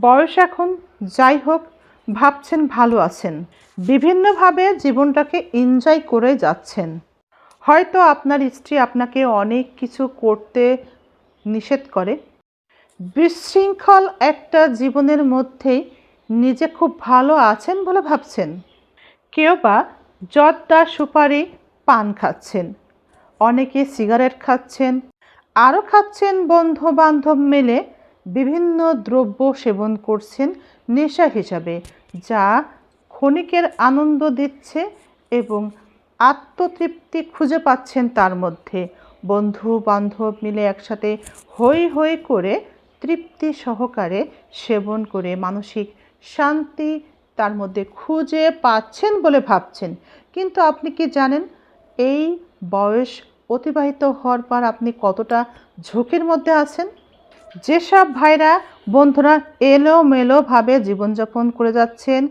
বয়স এখন, যাই হোক, ভাবছেন ভালো আছেন। বিভিন্নভাবে জীবনটাকে এনজয় করে যাচ্ছেন। হয়তো আপনার স্ত্রী আপনাকে অনেক কিছু করতে নিষেধ করে। বিশৃঙ্খল একটা জীবনের মধ্যেই নিজে খুব ভালো আছেন বলে ভাবছেন। কেউ বা জর্দা সুপারি পান খাচ্ছেন। অনেকে সিগারেট খাচ্ছেন। আরও খাচ্ছেন বন্ধু বান্ধব মিলে বিভিন্ন দ্রব্য সেবন করছেন নেশা হিসাবে, যা ক্ষণিকের আনন্দ দিচ্ছে এবং আত্মতৃপ্তি খুঁজে পাচ্ছেন তার মধ্যে। বন্ধু বান্ধব মিলে একসাথে হই হই করে তৃপ্তি সহকারে সেবন করে মানসিক শান্তি তার মধ্যে খুঁজে পাচ্ছেন বলে ভাবছেন। কিন্তু আপনি কি জানেন, এই বয়স অতিবাহিত হওয়ার পর আপনি কতটা ঝুঁকির মধ্যে আছেন? যেসব ভাইরা বন্ধুরা এলোমেলোভাবে জীবনযাপন করে যাচ্ছেন,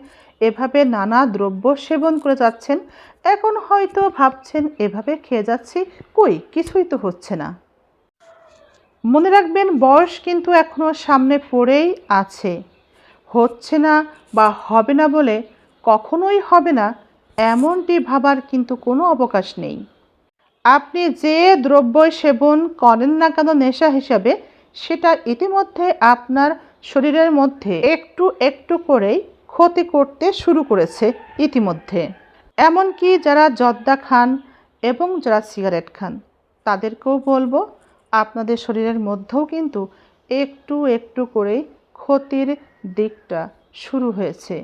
এভাবে নানা দ্রব্য সেবন করে যাচ্ছেন, এখন হয়তো ভাবছেন, এভাবে খেয়ে যাচ্ছি, কই? কিছুই তো হচ্ছে না। মনে রাখবেন, বয়স কিন্তু এখনও সামনে পড়েই আছে। হচ্ছে না বা হবে না বলে কখনোই হবে না, এমনটি ভাবার কিন্তু কোনো অবকাশ নেই। আপনি যে দ্রব্য সেবন করেন না কেন নেশা হিসাবে সেটা ইতিমধ্যে আপনার শরীরের মধ্যে একটু একটু করেই ক্ষতি করতে শুরু করেছে ইতিমধ্যে। এমনকি যারা জর্দা খান এবং যারা সিগারেট খান, তাদেরকেও বলব আপনাদের শরীরের মধ্যেও কিন্তু একটু একটু করে ক্ষতির দিকটা শুরু হয়েছে।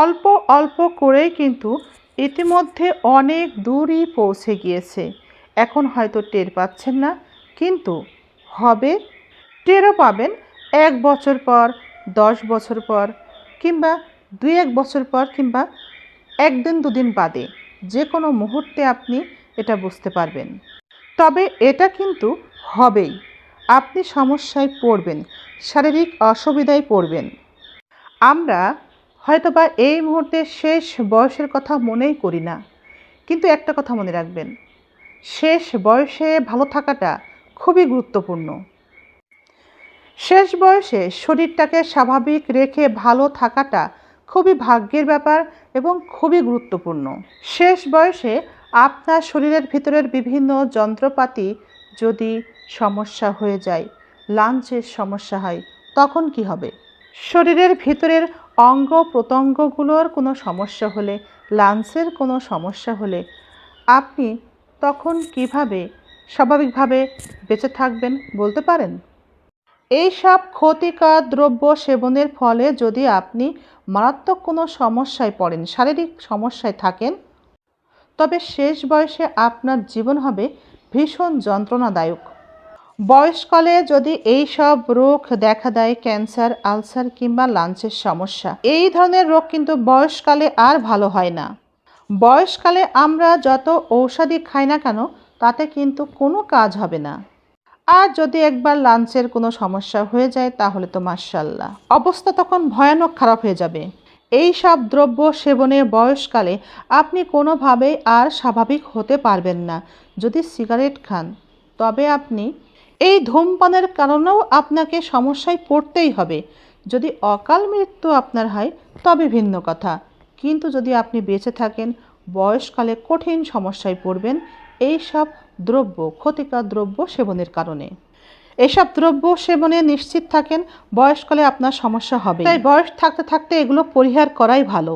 অল্প অল্প করেই কিন্তু ইতিমধ্যে অনেক দূরই পৌঁছে গিয়েছে। এখন হয়তো টের পাচ্ছেন না, কিন্তু হবে, টেরও পাবেন এক বছর পর, দশ বছর পর, কিংবা দুই এক বছর পর, কিংবা একদিন দুদিন বাদে। যে কোনো মুহূর্তে আপনি এটা বুঝতে পারবেন। তবে এটা কিন্তু হবেই। আপনি সমস্যায় পড়বেন, শারীরিক অসুবিধায় পড়বেন। আমরা হয়তোবা এই মুহূর্তে শেষ বয়সের কথা মনেই করি না। কিন্তু একটা কথা মনে রাখবেন, শেষ বয়সে ভালো থাকাটা খুবই গুরুত্বপূর্ণ। শেষ বয়সে শরীরটাকে স্বাভাবিক রেখে ভালো থাকাটা খুবই ভাগ্যের ব্যাপার এবং খুবই গুরুত্বপূর্ণ। শেষ বয়সে আপনার শরীরের ভিতরের বিভিন্ন যন্ত্রপাতি যদি সমস্যা হয়ে যায়, লাঞ্চের সমস্যা হয়, তখন কি হবে? শরীরের ভিতরের অঙ্গ প্রত্যঙ্গগুলোর কোনো সমস্যা হলে, লাঞ্চের কোনো সমস্যা হলে, আপনি তখন কীভাবে স্বাভাবিকভাবে বেঁচে থাকবেন বলতে পারেন? এইসব ক্ষতিকর দ্রব্য সেবনের ফলে যদি আপনি মারাত্মক কোনো সমস্যায় পড়েন, শারীরিক সমস্যায় থাকেন, তবে শেষ বয়সে আপনার জীবন হবে ভীষণ যন্ত্রণাদায়ক। বয়সকালে যদি এই সব রোগ দেখা দেয়, ক্যান্সার, আলসার কিংবা লাঞ্চের সমস্যা, এই ধরনের রোগ কিন্তু বয়সকালে আর ভালো হয় না। বয়সকালে আমরা যত ঔষধি খাই না কেন তাতে কিন্তু কোনো কাজ হবে না। আর যদি একবার লাঞ্চের কোনো সমস্যা হয়ে যায়, তাহলে তো মার্শাল্লাহ অবস্থা তখন ভয়ানক খারাপ হয়ে যাবে। এই সব দ্রব্য সেবনে বয়সকালে আপনি কোনোভাবেই আর স্বাভাবিক হতে পারবেন না, যদি সিগারেট খান। তবে আপনি এই ধূমপানের কারণেও আপনাকে সমস্যায় পড়তেই হবে। যদি অকাল মৃত্যু আপনার হয়, তবে ভিন্ন কথা। কিন্তু যদি আপনি বেঁচে থাকেন, বয়সকালে কঠিন সমস্যায় পড়বেন এই সব দ্রব্য, ক্ষতিকর দ্রব্য সেবনের কারণে। এসব দ্রব্য সেবনে নিশ্চিত থাকেন বয়সকালে আপনার সমস্যা হবে। তাই বয়স থাকতে থাকতে এগুলো পরিহার করাই ভালো।